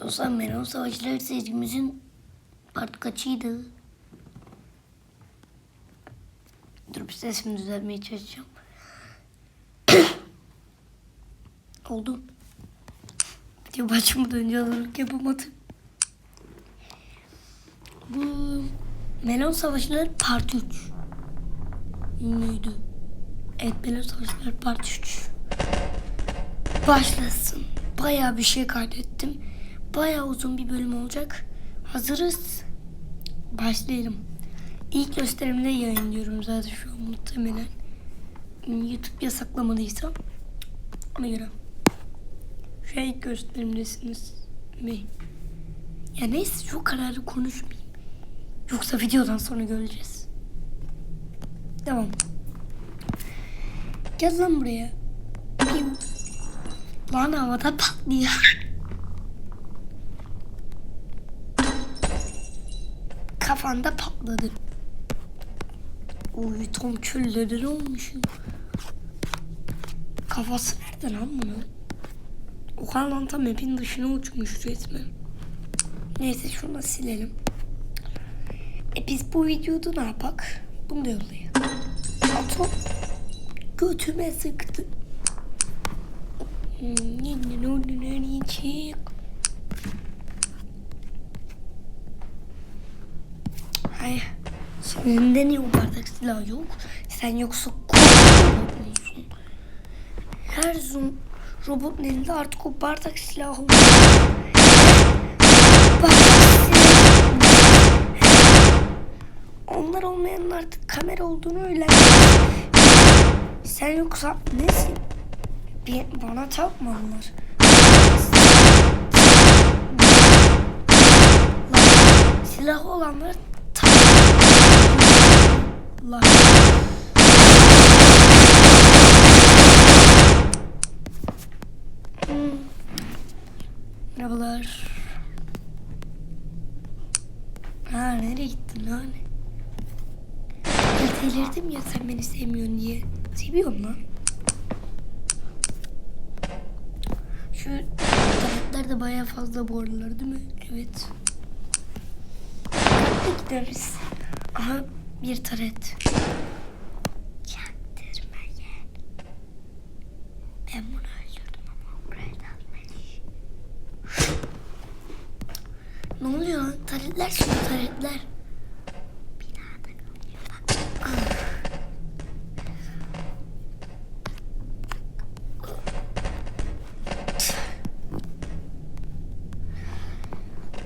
Dostlar Melon Savaşları serimizin part kaçıydı? Dur bir sesimi düzeltmeye çalışacağım. Oldu. Video başlamadan önce hazırlık yapamadım. Bu Melon Savaşları part 3 müydü? Evet Melon Savaşları part 3 başlasın. Bayağı bir şey kaydettim. Bayağı uzun bir bölüm olacak. Hazırız. Başlayalım. İlk gösterimde yayınlıyorum zaten şu an muhtemelen. YouTube yasaklamadıysa ona göre. Şu an ilk gösterimdesiniz mi? Ya neyse şu kararı konuşmayayım. Yoksa videodan sonra göreceğiz. Devam. Gel lan buraya. Lan havada patlıyor. Kafanda patladı. Uy tam külleri olmuş. Kafası nerede lan bunun? Oha lan tam map'in dışına uçmuş resmen. Neyse şunu silelim. E biz bu videoda ne yapak? Bunu da yollayalım. Atom götüme sıktı. Çık. Hayır. Senin niye o bardak silahı yok? Sen yoksa korkuyorsun. Her zoom robotun elinde artık o bardak silahı oluyor. Bardak silahı. Onlar olmayanın artık kamera olduğunu öğren. Sen yoksa nesin? Bir, bana tapma onlar. Silahı olanlar Hmm. Merhabalar. Ha nereye gittin lan? Delirdim ya sen beni sevmiyorsun diye. Seviyorum lan. Şu taretler de bayağı fazla bu aralar değil mi? Evet. Gideriz? Aha bir taret. Çaktırmayın. Ben bunu öldürdüm ama dalmış. Ne oluyor lan? Taretler şu taretler. Binada kalıyor. Ah.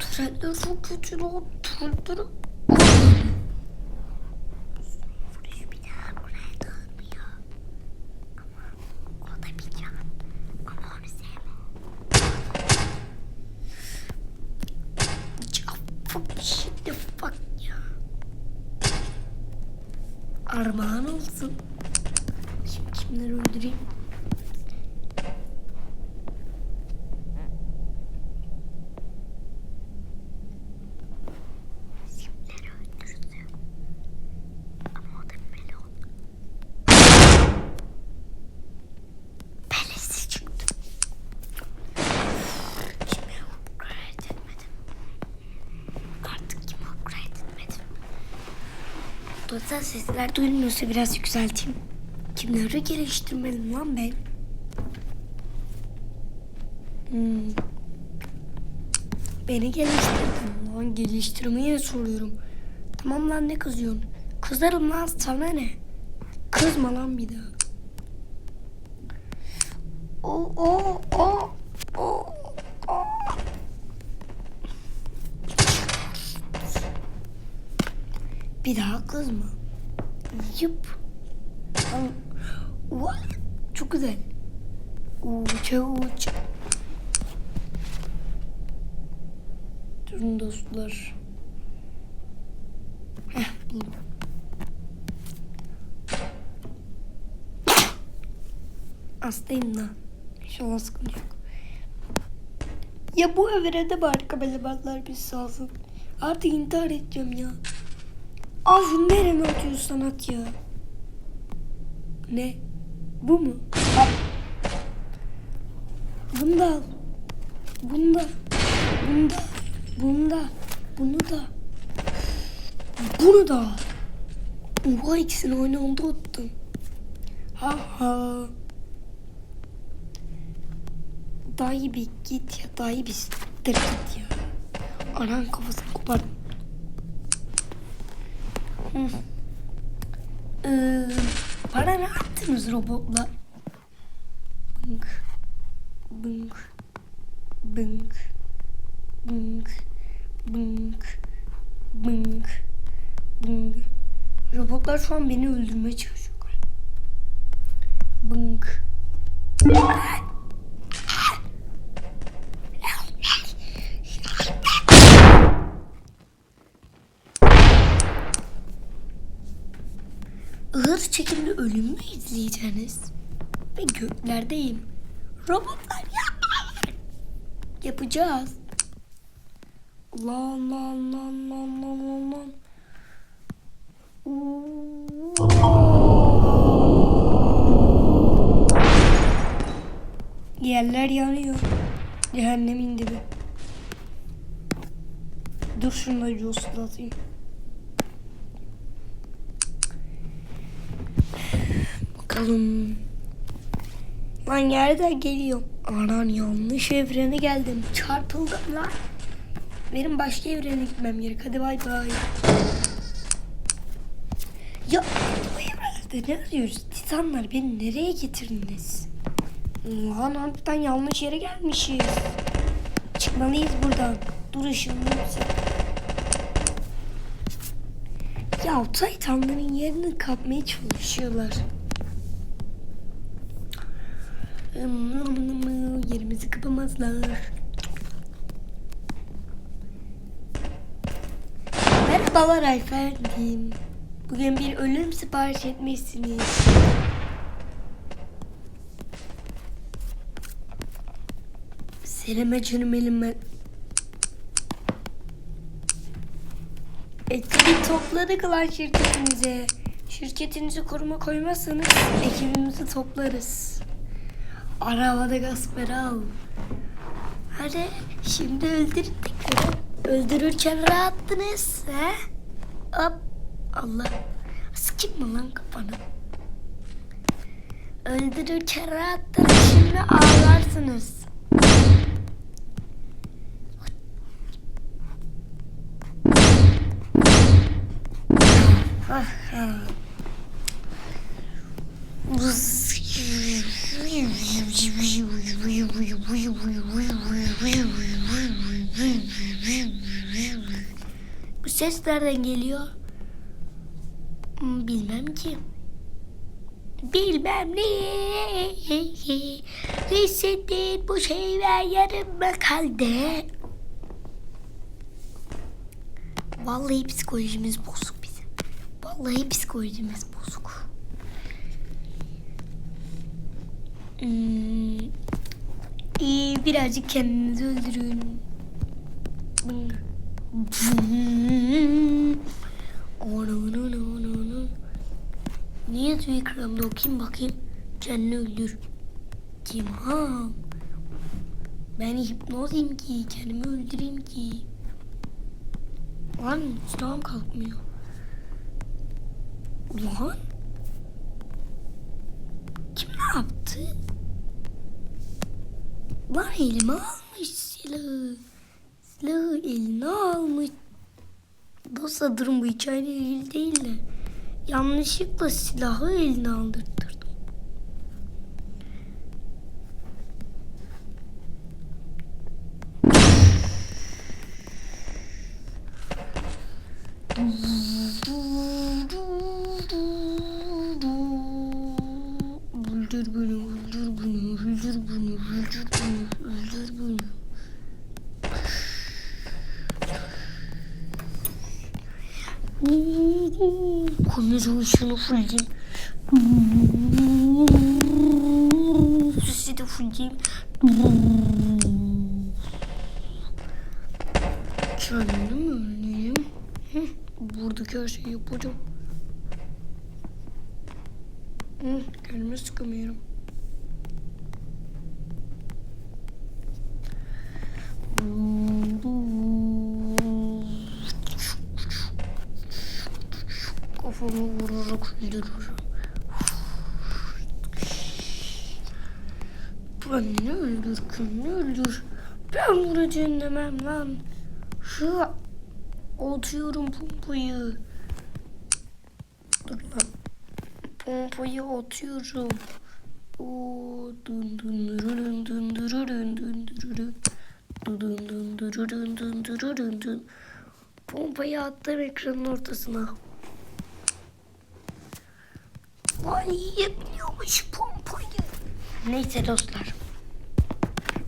Trendler çok kötü lan. Trendler... bir daha buraya dağılmıyor. Ama o da bir can. Ama onu sevmem. Ya fuck shit the fuck ya. Armağan olsun. Şimdi kimleri öldüreyim? Kimleri öldürdü? Ama o da melon. Pelesi çıktı. Kimi upgrade etmedim. Artık kimi upgrade etmedim. Dostlar sesler duyulmuyorsa biraz yükselteyim. Kimleri geliştirmedim lan ben? Hmm. Beni geliştirdin lan geliştirmeyi soruyorum. Tamam lan ne kızıyorsun? Kızarım lan sana ne? Kızma lan bir daha. O o o o. Bir daha kızma. Yıp. Lan, What? Çok güzel. Uç uç. Durun dostlar. Heh buldum. Hastayım lan. İnşallah sıkıntı yok. Ya bu evrede bari kabelebatlar bir salsın. Artık intihar edeceğim ya. Al şunu nereye atıyorsun sanat ya? Ne? Bu mu? Al. Bunu da al. Bunu da. Bunu da. Bunu da. Bunu da. Oha ikisini aynı anda attım. Ha ha. Dayı bir git ya. Dayı bir siktir git ya. Anan kafasını kopardım. Ee, bana ne yaptınız robotla? Bınk. Bınk. Bınk. Bınk. Bınk. Bınk. Bınk. Robotlar şu an beni öldürmeye çalışıyor. Bınk. Çekimli ölüm mü izleyeceksiniz? Ve göklerdeyim. Robotlar yapmayın. Yapacağız. Lan lan lan lan lan lan lan. Yerler yanıyor. Cehennemin dibi. Dur şunu da atayım. Bakalım. Lan yerden geliyor. Anan yanlış evrene geldim. Çarpıldım lan. Benim başka evrene gitmem gerek. Hadi bay bay. Ya bu evrende ne arıyoruz? Titanlar beni nereye getirdiniz? Lan harbiden yanlış yere gelmişiz. Çıkmalıyız buradan. Dur ışınlayayım Ya Titanların yerini kapmaya çalışıyorlar. Yerimizi kapamazlar. Merhabalar efendim. Bugün bir ölüm sipariş etmişsiniz. Seleme canım elime. Ekibi topladık lan şirketinize. Şirketinizi koruma koymazsanız ekibimizi toplarız. Arabada gasper al. Hadi şimdi öldürdük. Öldürürken rahattınız. He? Hop. Allah. Sıkayım mı lan kafanı? Öldürürken rahattınız. Şimdi ağlarsınız. Ah, ses nereden geliyor? Hmm, Bilmem ki. Bilmem ne. Hissettiğin bu şeyler yarım kaldı. Vallahi psikolojimiz bozuk bizim. Vallahi psikolojimiz bozuk. Hmm, iyi birazcık kendinizi öldürün. Ne yazıyor ekranda okuyayım bakayım. Kendini öldür. Kim ha? Ben hipnozayım ki kendimi öldüreyim ki. Lan silahım kalkmıyor. Ulan. Kim ne yaptı? Lan elime almış silahı. Silahı eline almış. Dostlar durum bu ilgili değil de. Yanlışlıkla silahı eline aldırttırdım. Öldür beni, öldür beni, öldür beni, öldür beni, öldür beni. Kamera ışığını fulleyeyim. Sesi de fulleyeyim. Kendim. Hı, Buradaki her şeyi yapacağım. Kendime sıkamıyorum. Ben ne öldür kim ne öldür. Ben bunu dinlemem lan. Şu atıyorum pompayı. Dur lan. Pompayı atıyorum. Oo, dün dün dürürün dün dürürün dün dürürün. Dün dün dürürün dün dürürün dün. Pompayı attım ekranın ortasına. Vay yiyebiliyormuş pompayı. Neyse dostlar.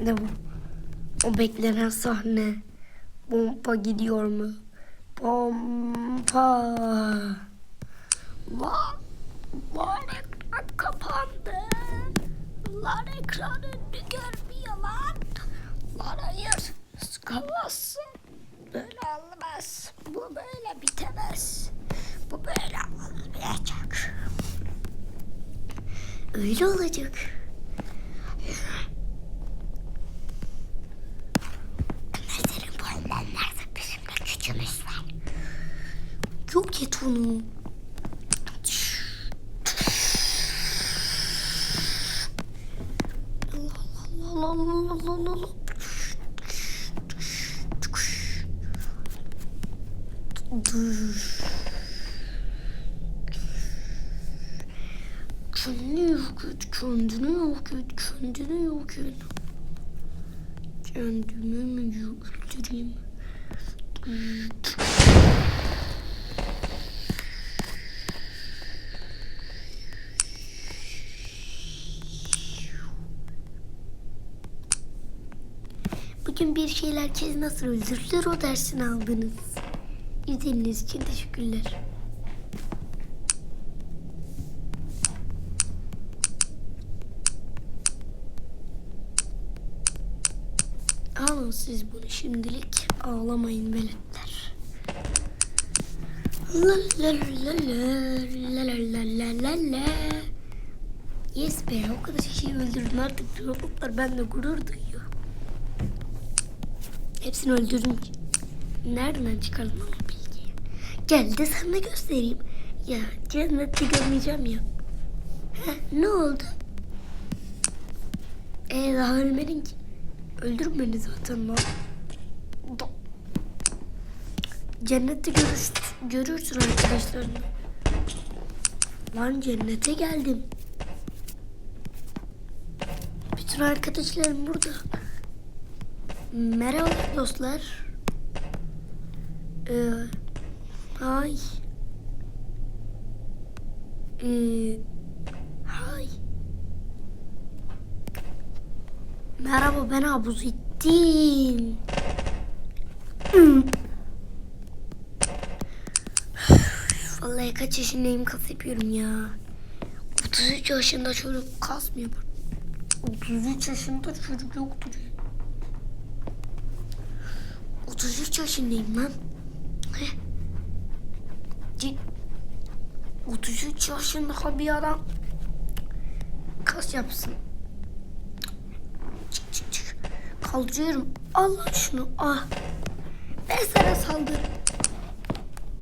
Bu? O beklenen sahne. Pompa gidiyor mu? Pompa. Lan. Lan ekran kapandı. Lan ekran önünü görmüyor lan. Lan hayır. Sıkamazsın. Böyle olmaz. Bu böyle bitemez. Bu böyle olmayacak. Öyle olacak. Ömer senin bomban varsa bizimle gücümüz var. Yok et onu. Allah Allah Allah Allah Allah Allah. Dur. Kendini yok et, kendini yok et, kendini yok et. Kendimi mi öldüreyim? Bugün bir şeyler kez nasıl öldürülür o dersini aldınız. İzlediğiniz için teşekkürler. alın siz bunu şimdilik. Ağlamayın veletler. Yes be o kadar şey öldürdüm artık robotlar ben de gurur duyuyor. Hepsini öldürdüm. Nereden çıkardın onu bilgiyi? Gel de sana göstereyim. Ya cennette görmeyeceğim ya. Heh, ne oldu? Ee daha ölmedin ki. Öldürün beni zaten lan. Cennette görür, görürsün arkadaşlarını. Lan cennete geldim. Bütün arkadaşlarım burada. Merhaba dostlar. Ee, hay. Ee, Merhaba ben Abuzettin. Hmm. Vallahi kaç yaşındayım kas yapıyorum ya. 33 yaşında çocuk kas mı yapar? 33 yaşında çocuk yoktur ya. 33 yaşındayım lan. Heh. Cid- 33 yaşında bir adam kas yapsın. Kaldırıyorum. Allah şunu. Ah. Ben sana saldırırım.